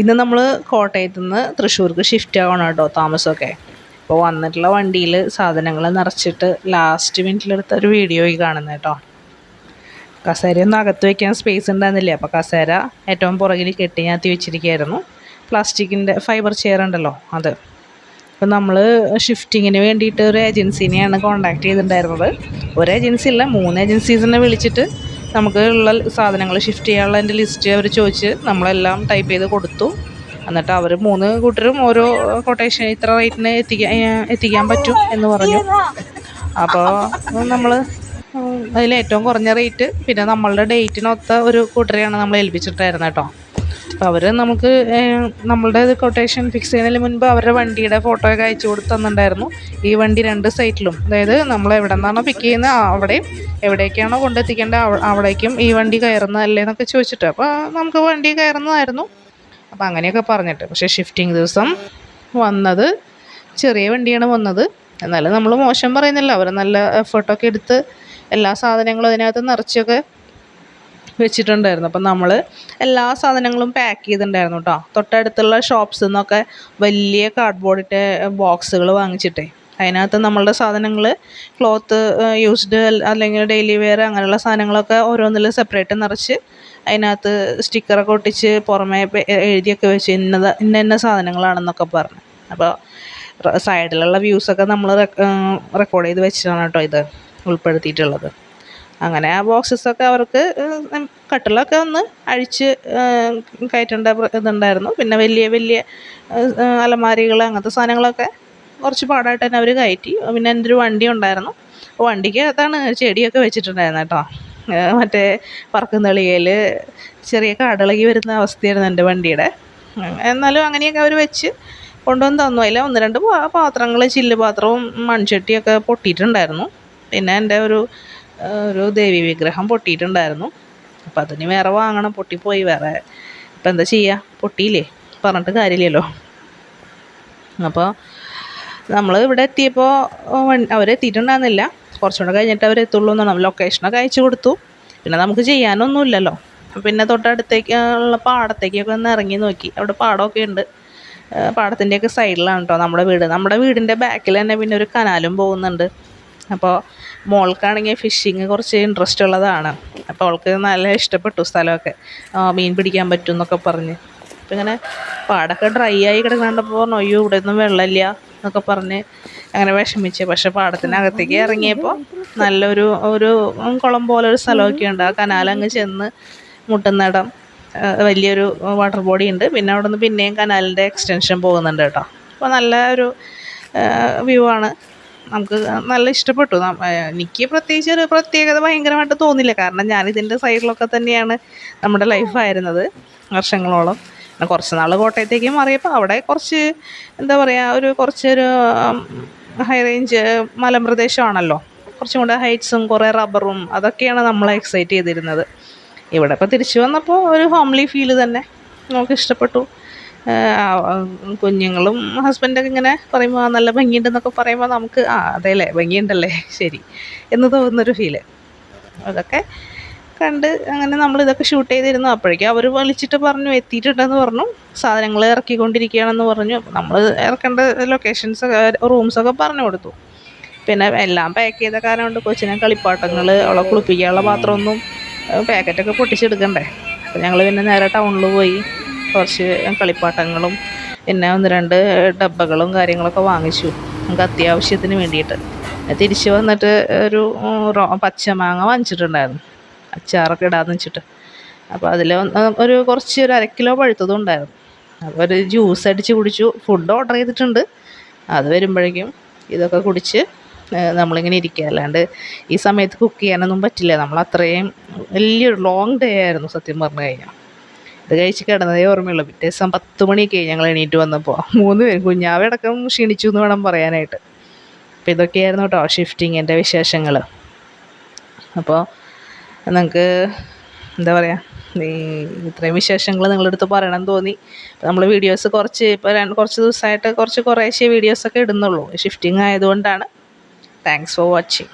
ഇന്ന് നമ്മൾ കോട്ടയത്തു നിന്ന് തൃശ്ശൂർക്ക് ഷിഫ്റ്റ് ആവണം കേട്ടോ താമസമൊക്കെ. അപ്പോൾ വന്നിട്ടുള്ള വണ്ടിയിൽ സാധനങ്ങൾ നിറച്ചിട്ട് ലാസ്റ്റ് മിനിറ്റിലെടുത്ത ഒരു വീഡിയോ ഈ കാണുന്നത് കേട്ടോ. കസേരയൊന്നും അകത്ത് വയ്ക്കാൻ സ്പേസ് ഉണ്ടായിരുന്നില്ല? അപ്പോൾ കസേര ഏറ്റവും പുറകിൽ കെട്ടി ഞാത്തി വെച്ചിരിക്കുകയായിരുന്നു. പ്ലാസ്റ്റിക്കിന്റെ ഫൈബർ ചെയർ ഉണ്ടല്ലോ അത്. അപ്പോൾ നമ്മൾ ഷിഫ്റ്റിങ്ങിന് വേണ്ടിയിട്ട് ഒരു ഏജൻസിനെയാണ് കോൺടാക്ട് ചെയ്തിട്ടുണ്ടായിരുന്നത്. ഒരു ഏജൻസി അല്ല മൂന്ന് ഏജൻസീസിനെ വിളിച്ചിട്ട് നമുക്ക് ഉള്ള സാധനങ്ങൾ ഷിഫ്റ്റ് ചെയ്യാനുള്ള അതിന്റെ ലിസ്റ്റ് അവർ ചോദിച്ച് നമ്മളെല്ലാം ടൈപ്പ് ചെയ്ത് കൊടുത്തു. എന്നിട്ട് അവർ മൂന്ന് കൂട്ടരും ഓരോ കൊട്ടേഷൻ ഇത്ര റേറ്റിന് എത്തിക്കാൻ എത്തിക്കാൻ പറ്റും എന്ന് പറഞ്ഞു. അപ്പോൾ നമ്മൾ അതിൽ ഏറ്റവും കുറഞ്ഞ റേറ്റ് പിന്നെ നമ്മളുടെ ഡേറ്റിനൊത്ത ഒരു കൂട്ടരെയാണ് നമ്മൾ ഏൽപ്പിച്ചിട്ടായിരുന്നത് കേട്ടോ അപ്പോൾ അവർ നമുക്ക് നമ്മളുടെ കൊട്ടേഷൻ ഫിക്സ് ചെയ്യുന്നതിന് മുൻപ് അവരുടെ വണ്ടിയുടെ ഫോട്ടോ ഒക്കെ അയച്ചു കൊടുത്ത് ഈ വണ്ടി രണ്ട് സൈറ്റിലും അതായത് നമ്മൾ എവിടെ നിന്നാണോ പിക്ക് ചെയ്യുന്നത് അവിടെയും എവിടേക്കാണോ കൊണ്ടെത്തിക്കേണ്ടത് അവ- അവിടേക്കും ഈ വണ്ടി കയറുന്നതല്ലേ എന്നൊക്കെ ചോദിച്ചിട്ട്. അപ്പോൾ നമുക്ക് വണ്ടി കയറുന്നതായിരുന്നു. അപ്പോൾ അങ്ങനെയൊക്കെ പറഞ്ഞിട്ട്. പക്ഷേ ഷിഫ്റ്റിംഗ് ദിവസം വന്നത് ചെറിയ വണ്ടിയാണ് വന്നത്. എന്നാലും നമ്മൾ മോശം പറയുന്നില്ല. അവർ നല്ല എഫേർട്ടൊക്കെ എടുത്ത് എല്ലാ സാധനങ്ങളും അതിനകത്ത് നിറച്ചൊക്കെ വെച്ചിട്ടുണ്ടായിരുന്നു. അപ്പം നമ്മൾ എല്ലാ സാധനങ്ങളും പാക്ക് ചെയ്തിട്ടുണ്ടായിരുന്നു കേട്ടോ തൊട്ടടുത്തുള്ള ഷോപ്സിൽ നിന്നൊക്കെ വലിയ കാർഡ്ബോർഡിന്റെ ബോക്സുകൾ വാങ്ങിച്ചിട്ടേ. അതിനകത്ത് നമ്മളുടെ സാധനങ്ങൾ ക്ലോത്ത് യൂസ്ഡ് അല്ലെങ്കിൽ ഡെയിലി വെയർ അങ്ങനെയുള്ള സാധനങ്ങളൊക്കെ ഓരോന്നിൽ സെപ്പറേറ്റ് നിറച്ച് അതിനകത്ത് സ്റ്റിക്കറൊക്കെ ഒട്ടിച്ച് പുറമേ എഴുതിയൊക്കെ വെച്ച് ഇന്നത് ഇന്ന ഇന്ന സാധനങ്ങളാണെന്നൊക്കെ പറഞ്ഞു. അപ്പോൾ സൈഡിലുള്ള വ്യൂസൊക്കെ നമ്മൾ റെക്കോർഡ് ചെയ്ത് വെച്ചിട്ടാണ് കേട്ടോ ഇത് ഉൾപ്പെടുത്തിയിട്ടുള്ളത്. അങ്ങനെ ആ ബോക്സസൊക്കെ അവർക്ക് കട്ടിലൊക്കെ ഒന്ന് അഴിച്ച് കയറ്റേണ്ട ഇതുണ്ടായിരുന്നു. പിന്നെ വലിയ വലിയ അലമാരികൾ അങ്ങനത്തെ സാധനങ്ങളൊക്കെ കുറച്ച് പാടായിട്ട് തന്നെ അവർ കയറ്റി. പിന്നെ എന്റെ ഒരു വണ്ടി ഉണ്ടായിരുന്നു. വണ്ടിക്ക് അകത്താണ് ചെടിയൊക്കെ വെച്ചിട്ടുണ്ടായിരുന്നത് കേട്ടോ. മറ്റേ പറക്കുന്തളികയിൽ ചെറിയ കാടിളകി വരുന്ന അവസ്ഥയായിരുന്നു എന്റെ വണ്ടിയുടെ. എന്നാലും അങ്ങനെയൊക്കെ അവർ വെച്ച് കൊണ്ടുവന്ന് തന്നു. അതിൽ ഒന്ന് രണ്ട് പാത്രങ്ങൾ ചില്ല് പാത്രവും മൺചട്ടിയൊക്കെ പൊട്ടിയിട്ടുണ്ടായിരുന്നു. പിന്നെ എന്റെ ഒരു ഒരു ദേവി വിഗ്രഹം പൊട്ടിയിട്ടുണ്ടായിരുന്നു. അപ്പം അതിന് വേറെ വാങ്ങണം പൊട്ടിപ്പോയി. വേറെ ഇപ്പം എന്താ ചെയ്യുക പൊട്ടിയില്ലേ? പറഞ്ഞിട്ട് കാര്യമില്ലല്ലോ. അപ്പോൾ നമ്മൾ ഇവിടെ എത്തിയപ്പോൾ അവരെത്തിയിട്ടുണ്ടായിരുന്നില്ല. കുറച്ചുകൂടെ കഴിഞ്ഞിട്ട് അവരെത്തുള്ളൂ എന്ന് എന്നാണ് ലൊക്കേഷനൊക്കെ അയച്ചു കൊടുത്തു. പിന്നെ നമുക്ക് ചെയ്യാനൊന്നുമില്ലല്ലോ. പിന്നെ തൊട്ടടുത്തേക്ക് ഉള്ള പാടത്തേക്കൊക്കെ ഒന്ന് ഇറങ്ങി നോക്കി. അവിടെ പാടമൊക്കെ ഉണ്ട്. പാടത്തിന്റെയൊക്കെ സൈഡിലാണ് കേട്ടോ നമ്മുടെ വീട്. നമ്മുടെ വീടിന്റെ ബാക്കിൽ തന്നെ പിന്നെ ഒരു കനാലും പോകുന്നുണ്ട്. അപ്പോൾ മോൾക്കാണെങ്കിൽ ഫിഷിങ് കുറച്ച് ഇൻട്രസ്റ്റ് ഉള്ളതാണ്. അപ്പോൾ അവൾക്ക് നല്ല ഇഷ്ടപ്പെട്ടു സ്ഥലമൊക്കെ. മീൻ പിടിക്കാൻ പറ്റും എന്നൊക്കെ പറഞ്ഞ്. അപ്പം ഇങ്ങനെ പാടൊക്കെ ഡ്രൈ ആയി കിടക്കണ്ടപ്പോൾ പറഞ്ഞു അയ്യോ ഇവിടെ ഒന്നും വെള്ളമില്ല എന്നൊക്കെ പറഞ്ഞ് അങ്ങനെ വിഷമിച്ച്. പക്ഷെ പാടത്തിനകത്തേക്ക് ഇറങ്ങിയപ്പോൾ നല്ലൊരു ഒരു കുളം പോലെ ഒരു സ്ഥലമൊക്കെ ഉണ്ട്. ആ കനാലങ്ങ് ചെന്ന് മുട്ടുന്നിടം വലിയൊരു വാട്ടർ ബോഡി ഉണ്ട്. പിന്നെ അവിടെ നിന്ന് പിന്നെയും കനാലിന്റെ എക്സ്റ്റൻഷൻ പോകുന്നുണ്ട് കേട്ടോ. അപ്പോൾ നല്ല ഒരു വ്യൂ ആണ്. നമുക്ക് നല്ല ഇഷ്ടപ്പെട്ടു. എനിക്ക് പ്രത്യേകിച്ച് ഒരു പ്രത്യേകത ഭയങ്കരമായിട്ട് തോന്നില്ല. കാരണം ഞാൻ ഞാനിതിന്റെ സൈഡിലൊക്കെ തന്നെയാണ് നമ്മുടെ ലൈഫായിരുന്നത് വർഷങ്ങളോളം. പിന്നെ കുറച്ച് നാൾ കോട്ടയത്തേക്ക് മാറിയപ്പോൾ അവിടെ കുറച്ച് എന്താ പറയുക ഒരു കുറച്ചൊരു ഹൈ റേഞ്ച് മലമ്പ്രദേശമാണല്ലോ കുറച്ചും കൂടെ ഹൈറ്റ്സും കുറേ റബ്ബറും അതൊക്കെയാണ് നമ്മളെ എക്സൈറ്റ് ചെയ്തിരുന്നത്. ഇവിടെ ഇപ്പോൾ തിരിച്ചു വന്നപ്പോൾ ഒരു ഹോംലി ഫീൽ തന്നെ. നമുക്ക് ഇഷ്ടപ്പെട്ടു. കുഞ്ഞുങ്ങളും ഹസ്ബൻഡൊക്കെ ഇങ്ങനെ പറയുമ്പോൾ "ആ, നല്ല ഭംഗിയുണ്ടെന്നൊക്കെ പറയുമ്പോൾ നമുക്ക് ആ അതെയല്ലേ ഭംഗിയുണ്ടല്ലേ ശരി എന്ന് തോന്നുന്നൊരു ഫീൽ അതൊക്കെ കണ്ട് അങ്ങനെ നമ്മൾ ഇതൊക്കെ ഷൂട്ട് ചെയ്തിരുന്നു. അപ്പോഴേക്കും അവർ വിളിച്ചിട്ട് പറഞ്ഞു എത്തിയിട്ടുണ്ടെന്ന് പറഞ്ഞു. സാധനങ്ങൾ ഇറക്കിക്കൊണ്ടിരിക്കുകയാണെന്ന് പറഞ്ഞു. നമ്മൾ ഇറക്കേണ്ട ലൊക്കേഷൻസ് റൂംസൊക്കെ പറഞ്ഞു കൊടുത്തു. പിന്നെ എല്ലാം പാക്ക് ചെയ്ത കാരണം കൊണ്ട് കൊച്ചിനെ കളിപ്പാട്ടങ്ങൾ അവളെ കുളിപ്പിക്കാനുള്ള പാത്രമൊന്നും പാക്കറ്റൊക്കെ പൊട്ടിച്ചെടുക്കണ്ടേ. അപ്പോൾ ഞങ്ങൾ പിന്നെ നേരെ ടൗണിൽ പോയി. കുറച്ച് കളിപ്പാട്ടങ്ങളും പിന്നെ ഒന്ന് രണ്ട് ഡബ്ബകളും കാര്യങ്ങളൊക്കെ വാങ്ങിച്ചു. നമുക്ക് അത്യാവശ്യത്തിന് വേണ്ടിയിട്ട്. തിരിച്ചു വന്നിട്ട് ഒരു പച്ചമാങ്ങ വാങ്ങിച്ചിട്ടുണ്ടായിരുന്നു. അച്ചാറൊക്കെ ഇടാന്ന് വെച്ചിട്ട്. അപ്പോൾ അതിൽ ഒരു കുറച്ച് ഒരു അരക്കിലോ കിലോ പഴുത്തതും ഉണ്ടായിരുന്നു. അപ്പോൾ ഒരു ജ്യൂസ് അടിച്ച് കുടിച്ചു. ഫുഡ് ഓർഡർ ചെയ്തിട്ടുണ്ട്. അത് വരുമ്പോഴേക്കും ഇതൊക്കെ കുടിച്ച് നമ്മളിങ്ങനെ ഇരിക്കുക. അല്ലാണ്ട് ഈ സമയത്ത് കുക്ക് ചെയ്യാനൊന്നും പറ്റില്ല. നമ്മൾ അത്രയും വലിയൊരു ലോങ് ഡേ ആയിരുന്നു സത്യം പറഞ്ഞു കഴിഞ്ഞാൽ. ഇത് കഴിച്ച് കിടന്നതേ ഓർമ്മയുള്ളൂ. പിറ്റേ ദിവസം പത്ത് മണിയൊക്കെ ഞങ്ങൾ എണീറ്റ് വന്നപ്പോൾ മൂന്ന് പേരും കുഞ്ഞാവടക്കം ക്ഷീണിച്ചു എന്ന് വേണം പറയാനായിട്ട്. അപ്പോൾ ഇതൊക്കെയായിരുന്നു കേട്ടോ ഷിഫ്റ്റിങ്ങിന്റെ വിശേഷങ്ങൾ അപ്പോൾ നിങ്ങൾക്ക് എന്താ പറയുക ഈ ഇത്രയും വിശേഷങ്ങൾ നിങ്ങളുടെ അടുത്ത് പറയണം തോന്നി. നമ്മൾ വീഡിയോസ് കുറച്ച് ഇപ്പോൾ രണ്ട് കുറച്ച് ദിവസമായിട്ട് കുറച്ച് കുറേശ്ശേ വീഡിയോസൊക്കെ ഇടുന്നുള്ളൂ. ഷിഫ്റ്റിംഗ് ആയതുകൊണ്ടാണ്. Thanks for watching